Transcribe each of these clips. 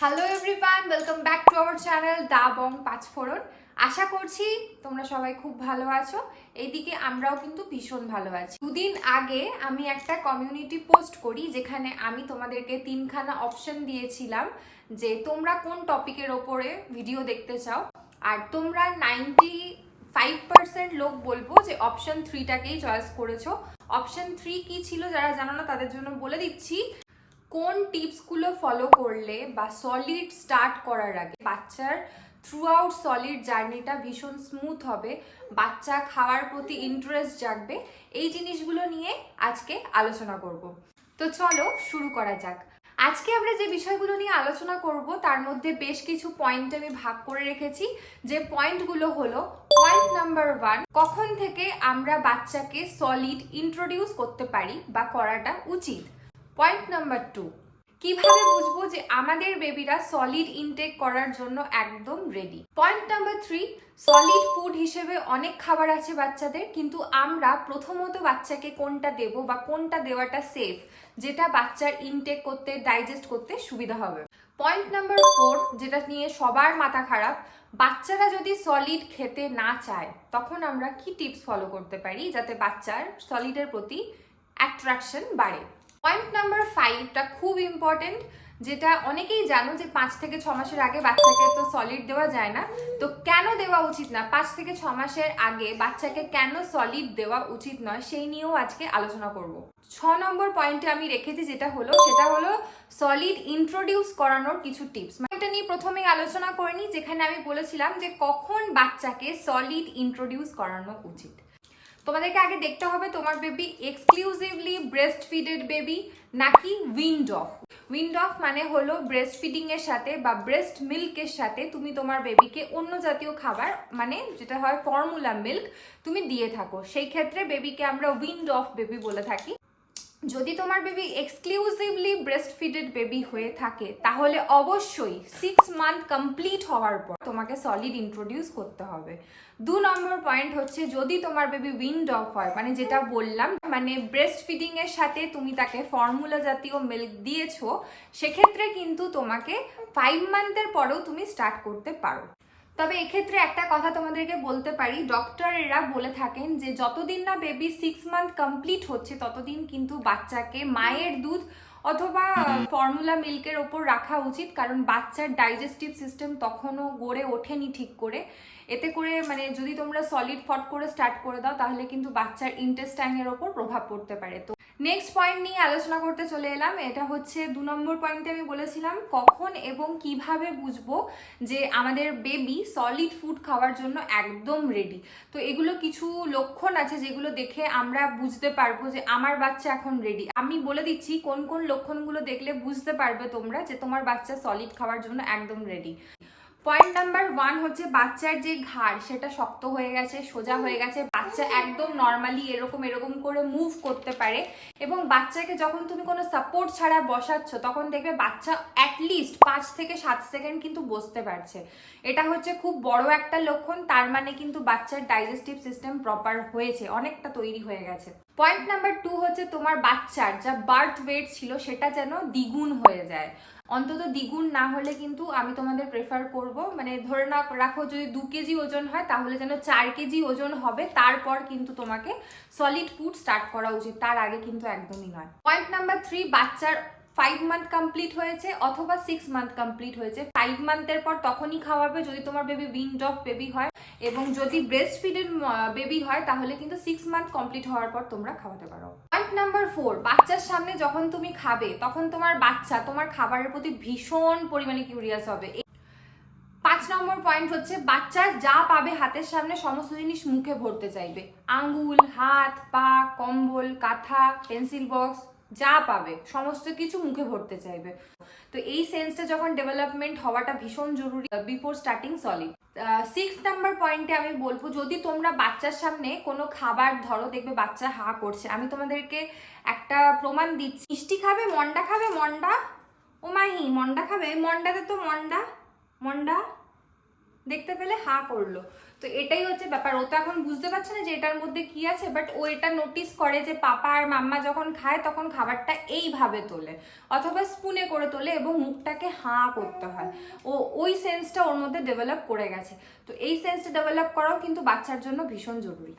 Hello everyone welcome back to our channel the bong Panchphoron আশা করছি তোমরা সবাই খুব ভালো আছো। এইদিকে আমরাও কিন্তু ভীষণ ভালো আছি। দুদিন আগে আমি একটা কমিউনিটি পোস্ট করি, যেখানে আমি তোমাদেরকে তিনখানা অপশন দিয়েছিলাম যে তোমরা কোন টপিকের ওপরে ভিডিও দেখতে চাও। আর তোমরা নাইনটি ফাইভ পার্সেন্ট লোক বলব যে অপশন থ্রিটাকেই চয়েস করেছ। অপশন থ্রি কি ছিল যারা জানো না, তাদের জন্য বলে দিচ্ছি। কোন টিপসগুলো ফলো করলে বা সলিড স্টার্ট করার আগে বাচ্চার থ্রু আউট সলিড জার্নিটা ভীষণ স্মুথ হবে, বাচ্চা খাওয়ার প্রতি ইন্টারেস্ট জাগবে, এই জিনিসগুলো নিয়ে আজকে আলোচনা করব। তো চলো শুরু করা যাক। আজকে আমরা যে বিষয়গুলো নিয়ে আলোচনা করব, তার মধ্যে বেশ কিছু পয়েন্ট আমি ভাগ করে রেখেছি। যে পয়েন্টগুলো হলো পয়েন্ট নাম্বার ওয়ান কখন থেকে আমরা বাচ্চাকে সলিড ইন্ট্রোডিউস করতে পারি বা করাটা উচিত? পয়েন্ট নাম্বার টু কীভাবে বুঝব যে আমাদের বেবিরা সলিড ইনটেক করার জন্য একদম ready point number three solid food হিসেবে অনেক খাবার আছে বাচ্চাদের, কিন্তু আমরা প্রথমত বাচ্চাকে কোনটা দেব বা কোনটা দেওয়াটা সেফ যেটা বাচ্চার ইনটেক করতে ডাইজেস্ট করতে সুবিধা হবে। পয়েন্ট নাম্বার ফোর যেটা নিয়ে সবার মাথা খারাপ, বাচ্চারা যদি সলিড খেতে না চায়, তখন আমরা কি টিপস ফলো করতে পারি যাতে বাচ্চার সলিডের প্রতি অ্যাট্রাকশন বাড়ে? পয়েন্ট নাম্বার ফাইভটা খুব ইম্পর্টেন্ট যেটা অনেকেই জানো যে পাঁচ থেকে ছ মাসের আগে বাচ্চাকে তো সলিড দেওয়া যায় না। তো কেন দেওয়া উচিত না? পাঁচ থেকে ছ মাসের আগে বাচ্চাকে কেন সলিড দেওয়া উচিত নয় সেই নিয়েও আজকে আলোচনা করব। ছ নম্বর পয়েন্টে আমি রেখেছি যেটা হলো, সেটা হলো সলিড ইন্ট্রোডিউস করানোর কিছু টিপস এটা নিয়ে প্রথমেই আলোচনা করিনি, যেখানে আমি বলেছিলাম যে কখন বাচ্চাকে সলিড ইন্ট্রোডিউস করানো উচিত। তোমাদেরকে আগে দেখতে হবে তোমার baby exclusively breast feeded baby নাকি উইন্ড অফ উইন্ড অফ মানে হলো ব্রেস্ট ফিডিং এর সাথে বা ব্রেস্ট মিল্কের সাথে তুমি তোমার বেবিকে অন্য জাতীয় খাবার মানে যেটা হয় ফর্মুলা মিল্ক তুমি দিয়ে থাকো। সেই ক্ষেত্রে বেবিকে আমরা উইন্ড অফ বেবি বলে থাকি। যদি তোমার baby exclusively breast feeded baby হয়ে থাকে, তাহলে অবশ্যই সিক্স মান্থ কমপ্লিট হওয়ার পর তোমাকে সলিড ইন্ট্রোডিউস করতে হবে। দু নম্বর পয়েন্ট হচ্ছে যদি তোমার বেবি উইন্ড অফ হয় মানে যেটা বললাম মানে ব্রেস্ট ফিডিং এর সাথে তুমি তাকে ফর্মুলা জাতীয় মিল্ক দিয়েছ, সেক্ষেত্রে কিন্তু তোমাকে ফাইভ মান্থের পরেও তুমি স্টার্ট করতে পারো। তবে এক্ষেত্রে একটা কথা তোমাদেরকে বলতে পারি ডক্টরেরা বলে থাকেন যে যতদিন না বেবি সিক্স মান্থ কমপ্লিট হচ্ছে ততদিন কিন্তু বাচ্চাকে মায়ের দুধ অথবা ফর্মুলা মিল্কের ওপর রাখা উচিত কারণ বাচ্চার ডাইজেস্টিভ সিস্টেম তখনও গড়ে ওঠেনি ঠিক করে। এতে করে মানে যদি তোমরা সলিড ফট করে স্টার্ট করে দাও, তাহলে কিন্তু বাচ্চার ইন্টেস্টাইনের ওপর প্রভাব পড়তে পারে। তো নেক্সট পয়েন্ট নিয়ে আলোচনা করতে চলে এলাম, এটা হচ্ছে দু নম্বর পয়েন্টে আমি বলেছিলাম, কখন এবং কীভাবে বুঝব যে আমাদের বেবি সলিড ফুড খাওয়ার জন্য একদম রেডি তো এগুলো কিছু লক্ষণ আছে যেগুলো দেখে আমরা বুঝতে পারব যে আমার বাচ্চা এখন রেডি আমি বলে দিচ্ছি কোন কোন লক্ষণগুলো দেখলে বুঝতে পারবে তোমরা যে তোমার বাচ্চা সলিড খাওয়ার জন্য একদম রেডি পয়েন্ট নাম্বার ওয়ান হচ্ছে বাচ্চার যে ঘাড়, সেটা শক্ত হয়ে গেছে, সোজা হয়ে গেছে। বাচ্চা একদম নর্মালি এরকম এরকম করে মুভ করতে পারে। এবং বাচ্চাকে যখন তুমি কোনো সাপোর্ট ছাড়া বসাচ্ছ, তখন দেখবে বাচ্চা অ্যাটলিস্ট পাঁচ থেকে সাত সেকেন্ড কিন্তু বসতে পারছে। এটা হচ্ছে খুব বড় একটা লক্ষণ, তার মানে কিন্তু বাচ্চার ডাইজেস্টিভ সিস্টেম প্রপার হয়েছে, অনেকটা তৈরি হয়ে গেছে। পয়েন্ট নাম্বার টু হচ্ছে তোমার বাচ্চার যা বার্থ ওয়েট ছিল সেটা যেন দ্বিগুণ হয়ে যায়। অন্তত দ্বিগুণ না হলে কিন্তু আমি তোমাদের প্রেফার করব। মানে ধরে না রাখো যদি দু কেজি ওজন হয় তাহলে যেন চার কেজি ওজন হবে, তারপর কিন্তু তোমাকে সলিড ফুড স্টার্ট করা উচিত। তার আগে কিন্তু একদমই নয়। পয়েন্ট নাম্বার থ্রি বাচ্চার ফাইভ মান্থ কমপ্লিট হয়েছে অথবা সিক্স মান্থ কমপ্লিট হয়েছে। ফাইভ মান্থের পর তখনই খাওয়াবে যদি তোমার বেবি উইন্ড অফ বেবি হয় এবং যদি ব্রেস্ট ফিডেড বেবি হয় তাহলে কিন্তু সিক্স মান্থ কমপ্লিট হওয়ার পর তোমরা খাওয়াতে পারো। পয়েন্ট নাম্বার ফোর বাচ্চার সামনে যখন তুমি খাবে, তখন তোমার বাচ্চা তোমার খাবারের প্রতি ভীষণ পরিমাণে কিউরিয়াস হবে। পাঁচ নম্বর পয়েন্ট হচ্ছে, বাচ্চা যা পাবে হাতের সামনে সমস্ত জিনিস মুখে ভরতে চাইবে। আঙ্গুল হাত, পা, কম্বল, কাঁথা পেন্সিল বক্স যা পাবে, সমস্ত কিছু মুখে ভরতে চাইবে। তো এই সেন্সটা যখন ডেভেলপমেন্ট হওয়াটা ভীষণ জরুরি before starting solid six number পয়েন্টে আমি বলব, যদি তোমরা বাচ্চার সামনে কোনো খাবার ধরো, দেখবে বাচ্চা হা করছে। আমি তোমাদেরকে একটা প্রমাণ দিচ্ছি। মিষ্টি খাবে, মন্ডা খাবে, মন্ডা? ও মাহি মন্ডা খাবে? মন্ডাতে তো মন্ডা মন্ডা? দেখতে পেলে হা করল। তো এটাই হচ্ছে ব্যাপার। ও তো এখন বুঝতে পারছে না যে এটার মধ্যে কি আছে বাট ও এটা নোটিস করে যে পাপা আর মাম্মা যখন খায় তখন খাবারটা এইভাবে তোলে, অথবা স্পুনে করে তোলে এবং মুখটাকে হাঁ করতে হয়। ও, ওই সেন্সটা ওর মধ্যে ডেভেলপ করে গেছে। তো এই সেন্সটা ডেভেলপ করাও কিন্তু বাচ্চার জন্য ভীষণ জরুরি।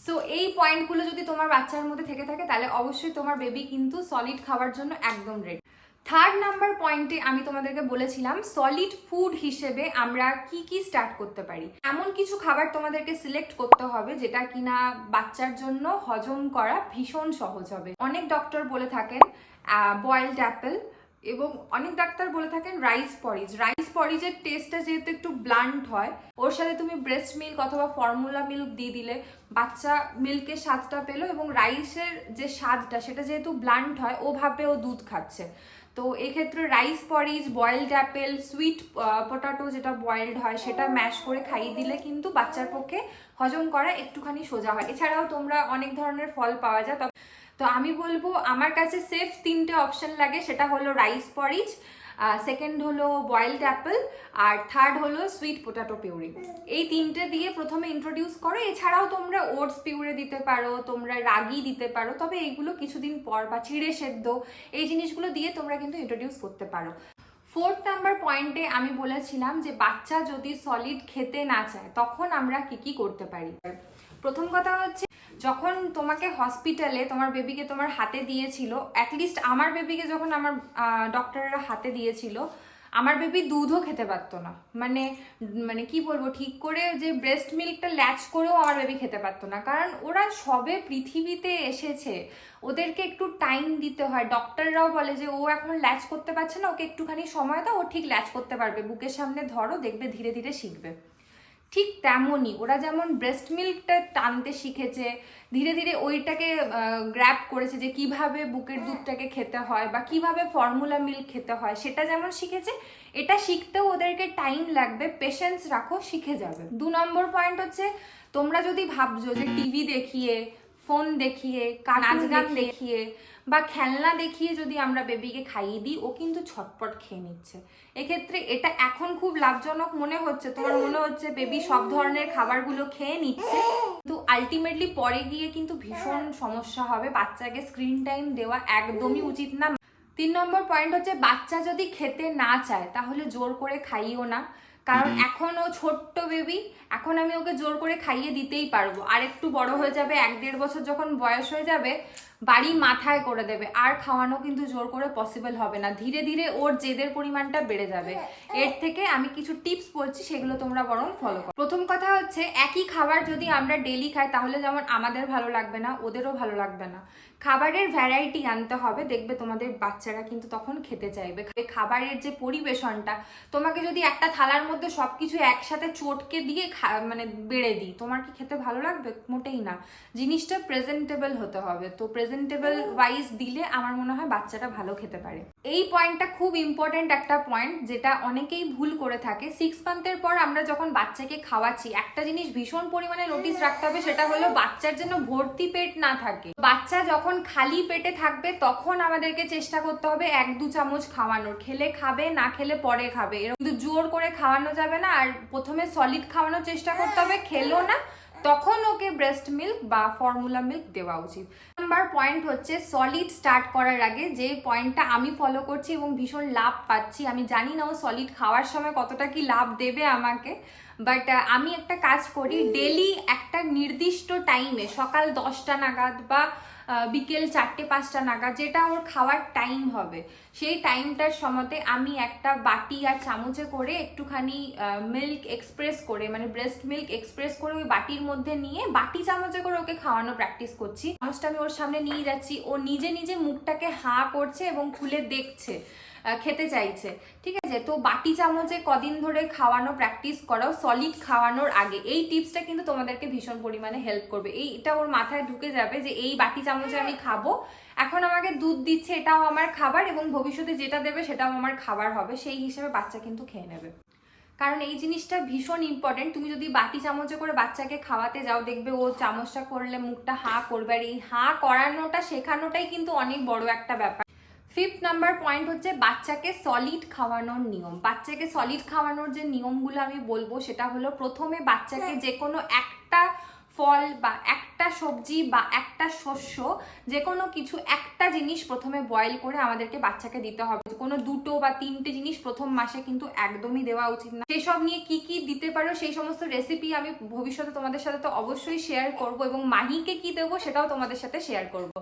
সো এই পয়েন্টগুলো যদি তোমার বাচ্চার মধ্যে থেকে থাকে, তাহলে অবশ্যই তোমার বেবি কিন্তু সলিড খাওয়ার জন্য একদম রেডি থার্ড নাম্বার পয়েন্টে আমি তোমাদেরকে বলেছিলাম সলিড ফুড হিসেবে আমরা কি কি স্টার্ট করতে পারি? এমন কিছু খাবার তোমাদেরকে সিলেক্ট করতে হবে যেটা কিনা বাচ্চার জন্য হজম করা ভীষণ সহজ হবে। অনেক ডক্টর বলে থাকেন বয়েলড অ্যাপেল এবং অনেক ডাক্তার বলে থাকেন রাইস পরিজ রাইস পরিজের টেস্টটা যেহেতু একটু ব্লান্ট হয়, ওর সাথে তুমি ব্রেস্ট মিল্ক অথবা ফর্মুলা মিল্ক দিয়ে দিলে বাচ্চা মিল্কের স্বাদটা পেল এবং রাইসের যে স্বাদটা সেটা যেহেতু ব্লান্ট হয়, ও ভাবে ও দুধ খাচ্ছে। তো এক্ষেত্রে rice porridge boiled apple sweet potato যেটা বয়েলড হয় সেটা ম্যাশ করে খাইয়ে দিলে কিন্তু বাচ্চার পক্ষে হজম করা একটুখানি সোজা হয়। এছাড়াও তোমরা অনেক ধরনের ফল পাওয়া যায়, তবে তো আমি বলব, আমার কাছে সেফ তিনটে অপশন লাগে, সেটা হলো রাইস পরিজ সেকেন্ড হলো বয়েলড অ্যাপেল আর থার্ড হলো সুইট পোটাটো পিউরি এই তিনটে দিয়ে প্রথমে ইন্ট্রোডিউস করো। এছাড়াও তোমরা ওটস পিউরে দিতে পারো, তোমরা রাগি দিতে পারো, তবে এইগুলো কিছুদিন পর বা চিড়ে সেদ্ধ, এই জিনিসগুলো দিয়ে তোমরা কিন্তু ইন্ট্রোডিউস করতে পারো। ফোর্থ নাম্বার পয়েন্টে আমি বলেছিলাম যে বাচ্চা যদি সলিড খেতে না চায়, তখন আমরা কি কি করতে পারি? প্রথম কথা হচ্ছে, যখন তোমাকে হসপিটালে তোমার বেবিকে তোমার হাতে দিয়েছিল অ্যাটলিস্ট আমার বেবিকে যখন আমার ডক্টররা হাতে দিয়েছিল, আমার বেবি দুধও খেতে পারতো না। মানে মানে কি বলব, ঠিক করে যে ব্রেস্ট মিল্কটা ল্যাচ করেও আমার বেবি খেতে পারতো না। কারণ ওরা সবে পৃথিবীতে এসেছে, ওদেরকে একটু টাইম দিতে হয়। ডক্টররাও বলে যে, ও এখন ল্যাচ করতে পারছে না, ওকে একটুখানি সময় দাও, ও ঠিক ল্যাচ করতে পারবে। বুকের সামনে ধরো, দেখবে ধীরে ধীরে শিখবে। ঠিক তেমনই। ওরা যেমন ব্রেস্ট মিল্কটা টানতে শিখেছে ধীরে ধীরে ওইটাকে গ্র্যাপ করেছে যে কীভাবে বুকের দুধটাকে খেতে হয় বা কীভাবে ফর্মুলা মিল্ক খেতে হয় সেটা যেমন শিখেছে এটা শিখতেও ওদেরকে টাইম লাগবে পেশেন্স রাখো শিখে যাবে। দু নম্বর পয়েন্ট হচ্ছে তোমরা যদি ভাবছ যে টিভি দেখিয়ে ফোন দেখিয়ে নাচ গান দেখিয়ে। বা খেলনা দেখিয়ে যদি আমরা বেবিকে খাইয়ে দিই ও কিন্তু ছটপট খেয়ে নিচ্ছে। এক্ষেত্রে এটা এখন খুব লাভজনক মনে হচ্ছে। তোমার মনে হচ্ছে বেবি সব ধরনের খাবারগুলো খেয়ে নিচ্ছে? কিন্তু আলটিমেটলি পরে গিয়ে কিন্তু ভীষণ সমস্যা হবে। বাচ্চাকে স্ক্রিন টাইম দেওয়া একদমই উচিত না। তিন নম্বর পয়েন্ট হচ্ছে বাচ্চা যদি খেতে না চায় তাহলে জোর করে খাইও না। কারণ এখন ও ছোট্ট বেবি এখন আমি ওকে জোর করে খাইয়ে দিতেই পারব। আর একটু বড় হয়ে যাবে এক দেড় বছর যখন বয়স হয়ে যাবে বাড়ি মাথায় করে দেবে। আর খাওয়ানো কিন্তু জোর করে পসিবল হবে না। ধীরে ধীরে ওর জেদের পরিমাণটা বেড়ে যাবে। এর থেকে আমি কিছু টিপস বলছি সেগুলো তোমরা বরং ফলো করো। প্রথম কথা হচ্ছে একই খাবার যদি আমরা ডেলি খাই তাহলে যেমন আমাদের ভালো লাগবে না ওদেরও ভালো লাগবে না। খাবারের ভ্যারাইটি আনতে হবে। দেখবে তোমাদের বাচ্চারা কিন্তু তখন খেতে চাইবে। খাবারের যে পরিবেশনটা তোমাকে যদি একটা থালার মধ্যে সবকিছু একসাথে চটকে দিয়ে মানে বেড়ে দিই তোমার কি খেতে ভালো লাগবে? মোটেই না। জিনিসটা প্রেজেন্টেবল হতে হবে। তো প্রেজেন্টেবল ওয়াইজ দিলে আমার মনে হয় বাচ্চাটা ভালো খেতে পারে। এই পয়েন্টটা খুব ইম্পর্টেন্ট একটা পয়েন্ট যেটা অনেকেই ভুল করে থাকে। সিক্স মান্থের পর আমরা যখন বাচ্চাকে খাওয়াচ্ছি, একটা জিনিস ভীষণ পরিমাণে নোটিস রাখতে হবে, সেটা হলো বাচ্চার জন্য ভর্তি পেট না থাকে। বাচ্চা যখন খালি পেটে থাকবে, তখন আমাদেরকে চেষ্টা করতে হবে এক দু চামচ খাওয়ানোর। খেলে খাবে, না খেলে পরে খাবে। এরকম কিন্তু জোর করে খাওয়ানো যাবে না, আর প্রথমে সলিড খাওয়ানোর চেষ্টা করতে হবে, খেলো না তখন ওকে ব্রেস্ট মিল্ক বা ফর্মুলা মিল্ক দেওয়া উচিত। নাম্বার পয়েন্ট হচ্ছে সলিড স্টার্ট করার আগে যে পয়েন্টটা আমি ফলো করছি এবং ভীষণ লাভ পাচ্ছি আমি জানি না ও সলিড খাওয়ার সময় কতটা কি লাভ দেবে আমাকে বাট আমি একটা কাজ করি ডেলি একটা নির্দিষ্ট টাইমে সকাল দশটা নাগাদ বা বিকেল চারটে, পাঁচটা নাগাদ, যেটা ওর খাওয়ার টাইম হবে। সেই টাইমটার সময়তে আমি একটা বাটি আর চামচে করে একটুখানি মিল্ক এক্সপ্রেস করে মানে ব্রেস্ট মিল্ক এক্সপ্রেস করে ওই বাটির মধ্যে নিয়ে বাটি চামচে করে ওকে খাওয়ানো প্র্যাকটিস করছি। চামচটা আমি ওর সামনে নিয়ে যাচ্ছি। ও নিজে নিজে মুখটাকে হাঁ করছে এবং খুলে দেখছে। খেতে চাইছে। ঠিক আছে? তো বাটি চামচে কদিন ধরে খাওয়ানো প্র্যাকটিস করাও সলিড খাওয়ানোর আগে। এই টিপসটা কিন্তু তোমাদেরকে ভীষণ পরিমাণে হেল্প করবে। এইটা ওর মাথায় ঢুকে যাবে যে এই বাটি চামচে আমি খাব। এখন আমাকে দুধ দিচ্ছে, এটাও আমার খাবার এবং ভবিষ্যতে যেটা দেবে সেটাও আমার খাবার হবে। সেই হিসেবে বাচ্চা কিন্তু খেয়ে নেবে। কারণ এই জিনিসটা ভীষণ ইম্পর্টেন্ট তুমি যদি বাটি চামচে করে বাচ্চাকে খাওয়াতে যাও, দেখবে ও চামচটা করলে মুখটা হাঁ করবে। আর এই হাঁ করানোটা, শেখানোটাই কিন্তু অনেক বড় একটা ব্যাপার। ফিফথ নাম্বার পয়েন্ট হচ্ছে বাচ্চাকে সলিড খাওয়ানোর নিয়ম। বাচ্চাকে সলিড খাওয়ানোর যে নিয়মগুলো আমি বলব সেটা হলো প্রথমে বাচ্চাকে যে কোনো একটা ফল বা একটা সবজি বা একটা শস্য যে কোনো কিছু একটা জিনিস প্রথমে বয়েল করে আমাদেরকে বাচ্চাকে দিতে হবে। কোনো দুটো বা তিনটে জিনিস প্রথম মাসে কিন্তু একদমই দেওয়া উচিত না। সেসব নিয়ে কি কি দিতে পারো সেই সমস্ত রেসিপি আমি ভবিষ্যতে তোমাদের সাথে তো অবশ্যই শেয়ার করব এবং মাহিকে কি দেবো সেটাও তোমাদের সাথে শেয়ার করব।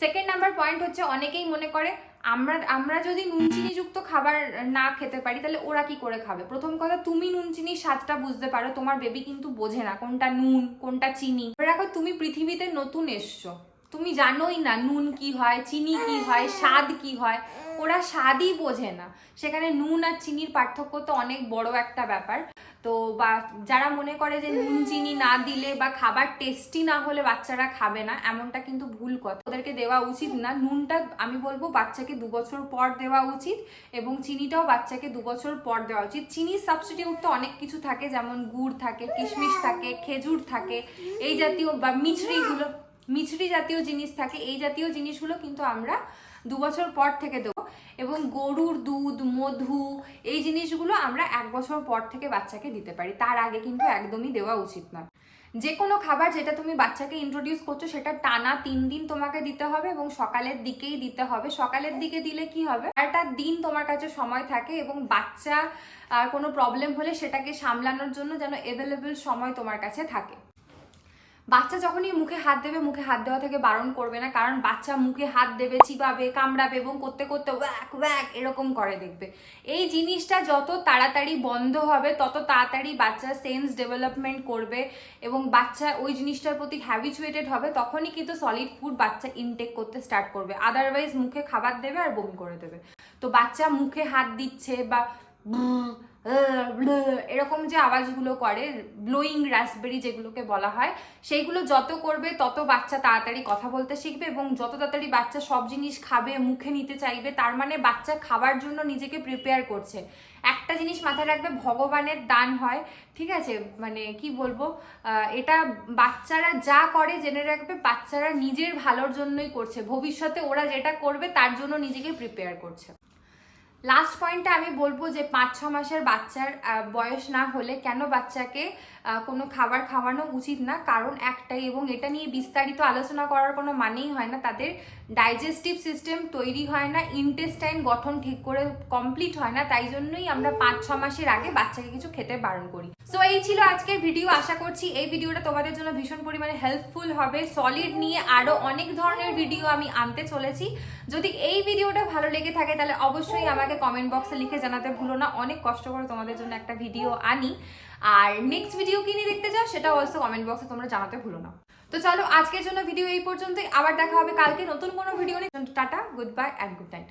সেকেন্ড নাম্বার পয়েন্ট হচ্ছে অনেকেই মনে করে, আমরা আমরা যদি নুন চিনিযুক্ত খাবার না খেতে পারি, তাহলে ওরা কি করে খাবে? প্রথম কথা, তুমি নুন চিনির স্বাদটা বুঝতে পারো, তোমার বেবি কিন্তু বোঝে না কোনটা নুন, কোনটা চিনি। রাখো, তুমি পৃথিবীতে নতুন এসছো। তুমি জানোই না নুন কি হয়, চিনি কি হয়, স্বাদ কি হয়। ওরা স্বাদই বোঝে না। সেখানে নুন আর চিনির পার্থক্য তো অনেক বড় একটা ব্যাপার। তো বা, যারা মনে করে যে নুন, চিনি না দিলে বা খাবার টেস্টি না হলে বাচ্চারা খাবে না, এমনটা কিন্তু ভুল কথা। ওদেরকে দেওয়া উচিত না। নুনটা আমি বলব বাচ্চাকে দু বছর পর দেওয়া উচিত এবং চিনিটাও বাচ্চাকে দু বছর পর দেওয়া উচিত। চিনির সাবস্টিটিউট তো অনেক কিছু থাকে, যেমন গুড় থাকে, কিশমিশ থাকে, খেজুর থাকে, এই জাতীয় বা মিছরিগুলো মিছরি জাতীয় জিনিস থাকে, এই জাতীয় জিনিসগুলো কিন্তু আমরা দু বছর পর থেকে দেবো। এবং গরুর দুধ, মধু, এই জিনিসগুলো আমরা এক বছর পর থেকে বাচ্চাকে দিতে পারি। তার আগে কিন্তু একদমই দেওয়া উচিত নয়। যে কোনো খাবার যেটা তুমি বাচ্চাকে ইন্ট্রোডিউস করছ, সেটা টানা তিন দিন তোমাকে দিতে হবে এবং সকালের দিকেই দিতে হবে। সকালের দিকে দিলে কি হবে? একটা দিন তোমার কাছে সময় থাকে এবং বাচ্চা আর কোনো প্রবলেম হলে সেটাকে সামলানোর জন্য যেন অ্যাভেলেবেল সময় তোমার কাছে থাকে। বাচ্চা যখনই মুখে হাত দেবে, মুখে হাত দেওয়া থেকে বারণ করবে না, কারণ বাচ্চা মুখে হাত দেবে, চিবাবে, কামড়াবে এবং করতে করতে ওয়াক ওয়াক এরকম করে দেখবে। এই জিনিসটা যত তাড়াতাড়ি বন্ধ হবে, তত তাড়াতাড়ি বাচ্চা সেন্স ডেভেলপমেন্ট করবে এবং বাচ্চা ওই জিনিসটার প্রতি হ্যাবিচুয়েটেড হবে, তখনই কিন্তু সলিড ফুড বাচ্চা ইনটেক করতে স্টার্ট করবে। আদারওয়াইজ মুখে খাবার দেবে আর বমি করে দেবে। তো বাচ্চা মুখে হাত দিচ্ছে বা এরকম যে আওয়াজগুলো করে ব্লোয়িং রাসবেরি যেগুলোকে বলা হয়, সেইগুলো যত করবে, তত বাচ্চা তাড়াতাড়ি কথা বলতে শিখবে এবং যত তাড়াতাড়ি বাচ্চা সব জিনিস খাবে, মুখে নিতে চাইবে, তার মানে বাচ্চা খাবার জন্য নিজেকে প্রিপেয়ার করছে। একটা জিনিস মাথায় রাখবে, ভগবানের দান হয়, ঠিক আছে? মানে কি বলব? এটা বাচ্চারা যা করে জেনে রাখবে, বাচ্চারা নিজের ভালোর জন্যই করছে। ভবিষ্যতে ওরা যেটা করবে, তার জন্য নিজেকে প্রিপেয়ার করছে। লাস্ট পয়েন্টটা আমি বলব যে পাঁচ, ছ মাসের বাচ্চার বয়স না হলে কেন বাচ্চাকে কোনো খাবার খাওয়ানো উচিত না? কারণ একটাই এবং এটা নিয়ে বিস্তারিত আলোচনা করার কোনো মানেই হয় না তাদের ডাইজেস্টিভ সিস্টেম তৈরি হয় না, ইন্টেস্টাইন গঠন ঠিক করে কমপ্লিট হয় না, তাই জন্যই আমরা পাঁচ, ছ মাসের আগে বাচ্চাকে কিছু খেতে বারণ করি। সো এই ছিল আজকের ভিডিও আশা করছি এই ভিডিওটা তোমাদের জন্য ভীষণ পরিমাণে হেল্পফুল হবে সলিড নিয়ে আরও অনেক ধরনের ভিডিও আমি আনতে চলেছি। যদি এই ভিডিওটা ভালো লেগে থাকে, তাহলে অবশ্যই আমাকে কমেন্ট বক্সে লিখে জানাতে ভুলো না। অনেক কষ্ট করে তোমাদের জন্য একটা ভিডিও আনি। আর নেক্সট ভিডিও কি নিয়ে দেখতে চাও, সেটা অলসো কমেন্ট বক্সে তোমরা জানাতে ভুলো না। তো চলো আজকের জন্য ভিডিও এই পর্যন্তই। আবার দেখা হবে কালকে নতুন কোনো ভিডিও নিয়ে। Tata good bye and good night